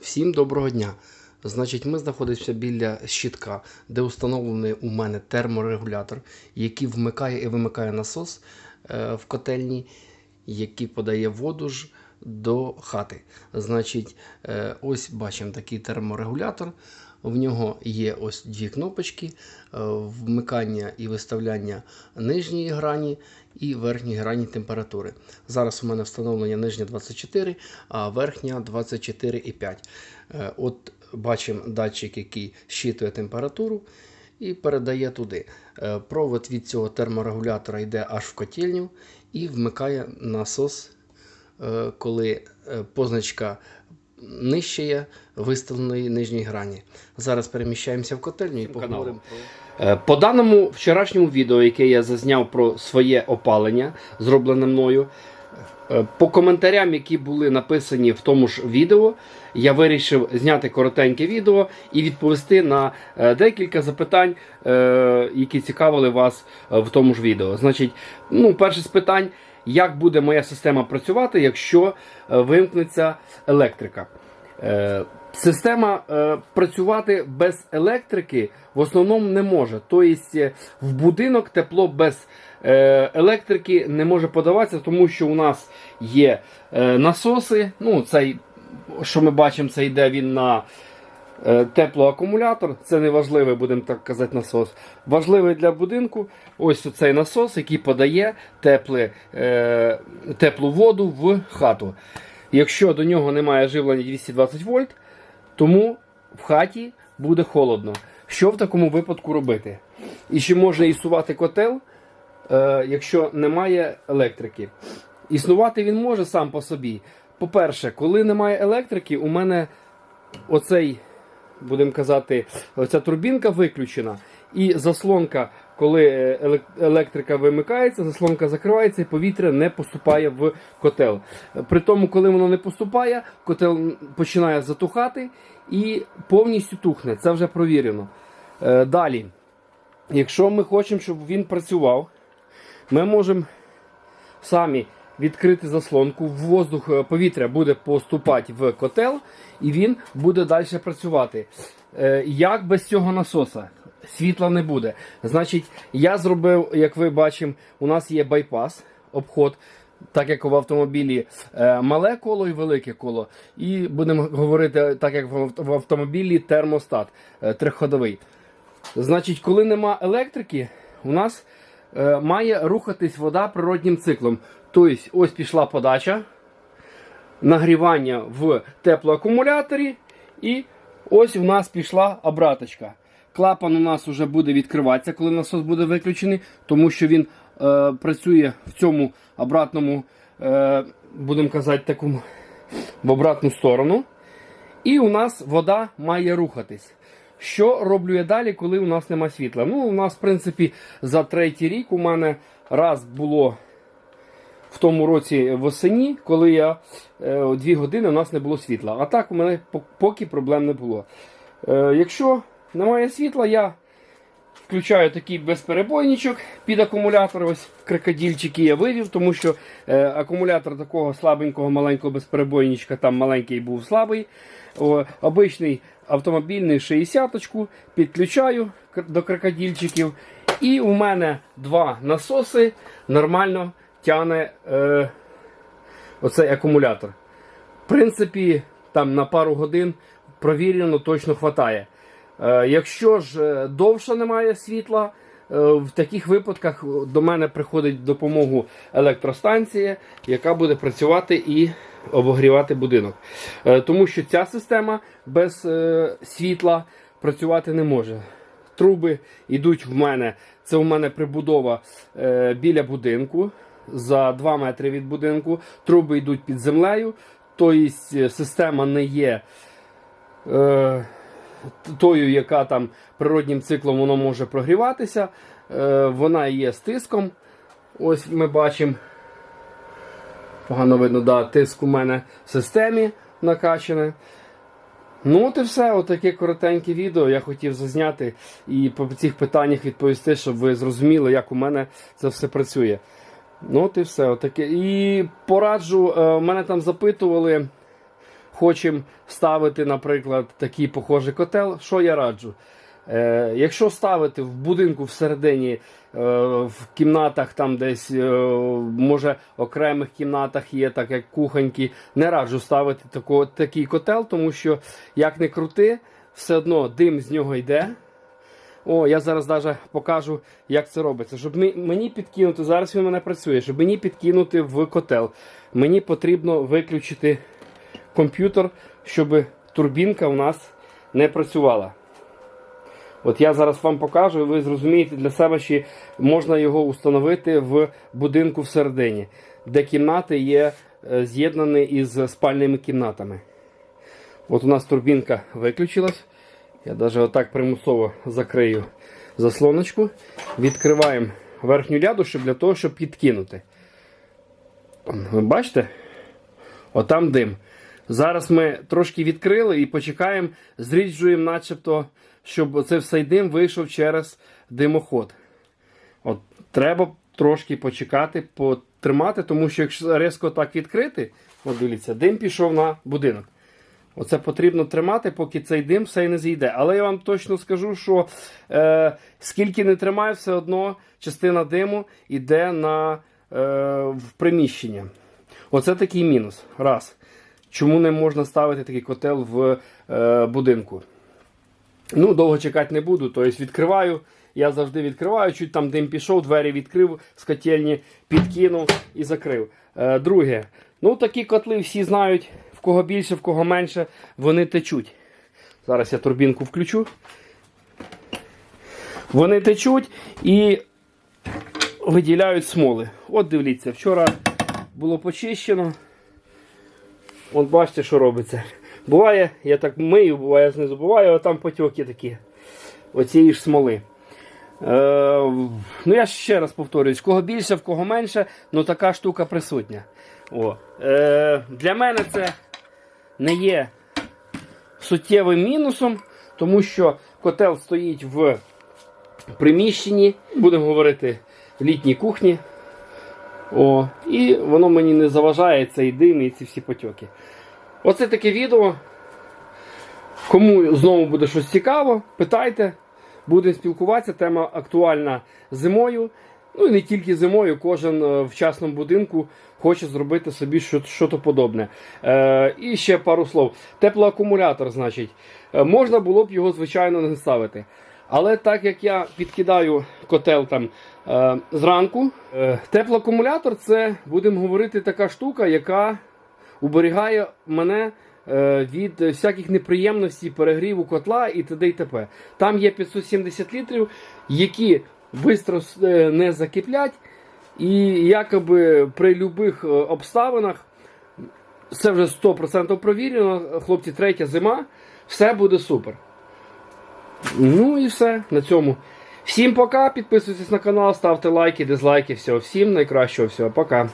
Всім доброго дня. Значить, ми знаходимося біля щитка, де встановлений у мене терморегулятор, який вмикає і вимикає насос е, в котельні, який подає воду ж до хати. Значить, е, ось бачимо такий терморегулятор. В нього є ось дві кнопочки: е, вмикання і виставляння нижньої грані і верхньої грані температури. Зараз у мене встановлення нижня 24, а верхня 24,5. Е, От бачимо датчик, який щитує температуру і передає туди. Е, Провод від цього терморегулятора йде аж в котельню і вмикає насос, коли позначка нижче є виставленої нижньої грані. Зараз переміщаємося в котельню і поговоримо. Е, По даному вчорашньому відео, яке я зазняв про своє опалення, зроблене мною, е, по коментарям, які були написані в тому ж відео, я вирішив зняти коротеньке відео і відповісти на е, декілька запитань, які цікавили вас в тому ж відео. Значить, ну, перше з питань, як буде моя система працювати, якщо е, вимкнеться електрика. Е, Система е, працювати без електрики в основному не може. Тобто в будинок тепло без електрики не може подаватися, тому що у нас є насоси. Ну, цей, що ми бачимо, це йде він на теплоакумулятор. Це не важливий, будемо так казати, насос. Важливий для будинку ось цей насос, який подає тепле, е, теплу воду в хату. Якщо до нього немає живлення 220 вольт, тому в хаті буде холодно. Що в такому випадку робити? І чи можна ісувати котел, е, якщо немає електрики? Існувати він може сам по собі. По-перше, коли немає електрики, у мене оцей, будемо казати, оця турбінка виключена, і заслонка, коли е, електрика вимикається, заслонка закривається і повітря не поступає в котел. При тому, коли воно не поступає, котел починає затухати і повністю тухне. Це вже провірено. Е, Далі, якщо ми хочемо, щоб він працював, ми можемо самі відкрити заслонку, воздух е, повітря буде поступати в котел, і він буде далі працювати. Е, Як без цього насоса? Світла не буде. Значить, я зробив, як ви бачимо, у нас є байпас, обход. Так як в автомобілі е, мале коло і велике коло. І будемо говорити, так як в автомобілі термостат триходовий. Значить, коли нема електрики, у нас має рухатись вода природнім циклом. Тобто, ось пішла подача, нагрівання в теплоакумуляторі, і ось у нас пішла обраточка. Клапан у нас вже буде відкриватися, коли насос буде виключений, тому що він е, працює в цьому обратному, е, будемо казати, такому в обратну сторону. І у нас вода має рухатись. Що роблю я далі, коли у нас нема світла? Ну, у нас, в принципі, за третій рік у мене раз було в тому році восені, коли я е, дві години у нас не було світла. А так у мене поки проблем не було. Е, якщо немає світла, я включаю такий безперебойничок під акумулятор. Ось крокодильчики я вивів, тому що е, акумулятор такого слабенького маленького безперебойничка, там маленький був слабий. О, обичний автомобільний 60-очку підключаю до крокодильчиків. І у мене два насоси нормально тягне е, оцей акумулятор. В принципі, там на пару годин провірено, точно хватає. Е, якщо ж е, довше немає світла, е, в таких випадках до мене приходить допомогу електростанція, яка буде працювати і обогрівати будинок. Е, тому що ця система без е, світла працювати не може. Труби йдуть в мене. Це у мене прибудова е, біля будинку за 2 метри від будинку. Труби йдуть під землею, тобто система не є тою, яка там природнім циклом воно може прогріватися. Вона є з тиском. Ось ми бачимо. Погано видно, да, тиск у мене в системі накачане. Ну, от і все, отаке коротеньке відео я хотів зазняти і по цих питаннях відповісти, щоб ви зрозуміли, як у мене це все працює. Ну, от і все. Отаке. І пораджу, е, мене там запитували, хочемо ставити, наприклад, такий похожий котел, що я раджу? Е, якщо ставити в будинку всередині, е, в кімнатах, там десь, е, може, окремих кімнатах є, так як кухоньки, не раджу ставити тако, такий котел, тому що, як не крути, все одно дим з нього йде. О, я зараз навіть покажу, як це робиться. Щоб мені підкинути, зараз він мене працює, щоб мені підкинути в котел, мені потрібно виключити комп'ютер, щоб турбінка у нас не працювала. От я зараз вам покажу, і ви зрозумієте для себе, чи можна його установити в будинку всередині, де кімнати є е, з'єднані із спальними кімнатами. От у нас турбінка виключилась. Я навіть отак примусово закрию заслоночку. Відкриваємо верхню ляду, щоб для того, щоб підкинути. Ви бачите? Отам дим. Зараз ми трошки відкрили і почекаємо, зріджуємо, начебто, щоб цей все дим вийшов через димоход. От, треба трошки почекати, потримати, тому що якщо різко так відкрити, от дивіться, дим пішов на будинок. Оце потрібно тримати, поки цей дим все не зійде. Але я вам точно скажу, що е, скільки не тримаю, все одно частина диму йде на, е, в приміщення. Оце такий мінус. Раз. Чому не можна ставити такий котел в е, будинку? Ну, довго чекати не буду. Тобто відкриваю. Я завжди відкриваю, чуть там дим пішов, двері відкрив з котельні, підкинув і закрив. Е, друге, ну такі котли всі знають, в кого більше, в кого менше, вони течуть. Зараз я турбінку включу. Вони течуть і виділяють смоли. От дивіться, вчора було почищено. От бачите, що робиться. Буває, я так мию, буває, знизу буває, а там потьоки такі. Оцієї ж смоли. Е, ну я ще раз повторюсь, в кого більше, в кого менше, ну така штука присутня. О. Е, для мене це не є суттєвим мінусом, тому що котел стоїть в приміщенні, будемо говорити, в літній кухні. О, і воно мені не заважає цей дим і ці всі потьоки. Оце таке відео. Кому знову буде щось цікаво, питайте. Будемо спілкуватися. Тема актуальна зимою. Ну і не тільки зимою, кожен е, в частному будинку хоче зробити собі щось подобне. Е, і ще пару слов. Теплоакумулятор, значить, Е, можна було б його, звичайно, не ставити. Але так як я підкидаю котел там е, зранку, е, теплоакумулятор це, будемо говорити, така штука, яка уберігає мене е, від всяких неприємностей, перегріву котла і т.д. і т.п. Там є 570 літрів, які швидко не закиплять, і якоби при будь-яких обставинах це вже 100% провірено. Хлопці, третя зима, все буде супер. Ну і все на цьому. Всім пока, підписуйтесь на канал, ставте лайки, дизлайки, всього. Всім найкращого, всього, пока.